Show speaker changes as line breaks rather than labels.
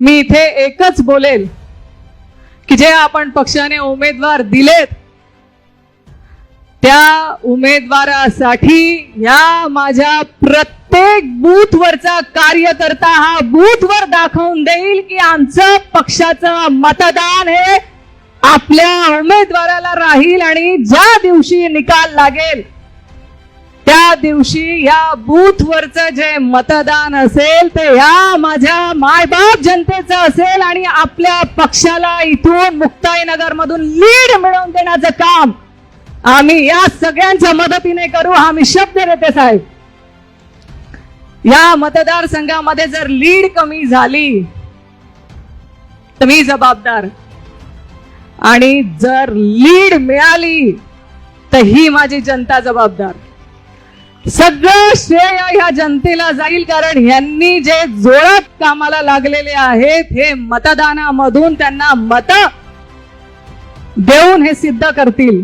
मी इथे एकच बोलेल की जे आपण पक्षाने उमेदवार दिलेत त्या उमेदवारासाठी या माझ्या प्रत्येक बूथवरचा कार्यकर्ता हा बूथवर दाखवून देईल की आमचं पक्षाचं मतदान हे आपल्या उमेदवाराला राहील आणि ज्या दिवशी निकाल लागेल दिवशी या बूथवरचं जे मतदान असेल ते या माझ्या मायबाप जनतेचं असेल आणि आपल्या पक्षाला इथून मुक्ताईनगर मधून लीड मिळवून देण्याचं काम आम्ही या सगळ्यांच्या मदतीने करू हा मी शब्द देते साहेब. या मतदारसंघामध्ये जर लीड कमी झाली तर मी जबाबदार. आणि जर लीड मिळाली तर ही माझी जनता जबाबदार. सगळं श्रेय ह्या जनतेला जाईल कारण यांनी जे जोरात कामाला लागलेले आहेत हे मतदानामधून त्यांना मत देऊन हे सिद्ध करतील.